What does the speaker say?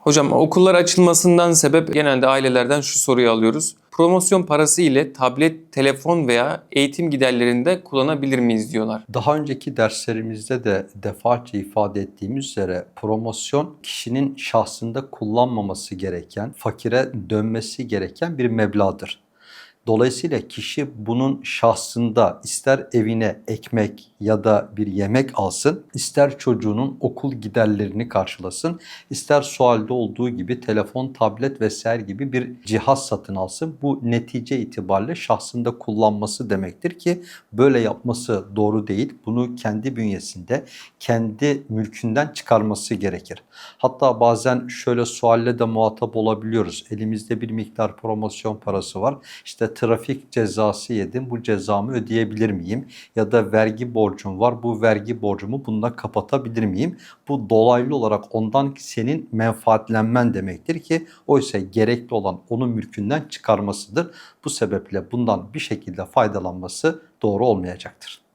Hocam okullar açılmasından sebep genelde ailelerden şu soruyu alıyoruz. Promosyon parası ile tablet, telefon veya eğitim giderlerinde kullanabilir miyiz diyorlar. Daha önceki derslerimizde de defaatçe ifade ettiğimiz üzere promosyon kişinin şahsında kullanmaması gereken, fakire dönmesi gereken bir meblağdır. Dolayısıyla kişi bunun şahsında ister evine ekmek ya da bir yemek alsın, ister çocuğunun okul giderlerini karşılasın, ister sualde olduğu gibi telefon, tablet vesaire gibi bir cihaz satın alsın. Bu netice itibariyle şahsında kullanması demektir ki böyle yapması doğru değil. Bunu kendi bünyesinde, kendi mülkünden çıkarması gerekir. Hatta bazen şöyle sualle de muhatap olabiliyoruz. Elimizde bir miktar promosyon parası var. İşte trafik cezası yedim. Bu cezamı ödeyebilir miyim? Ya da vergi borcum var. Bu vergi borcumu bununla kapatabilir miyim? Bu dolaylı olarak ondan senin menfaatlenmen demektir ki oysa gerekli olan onun mülkünden çıkarmasıdır. Bu sebeple bundan bir şekilde faydalanması doğru olmayacaktır.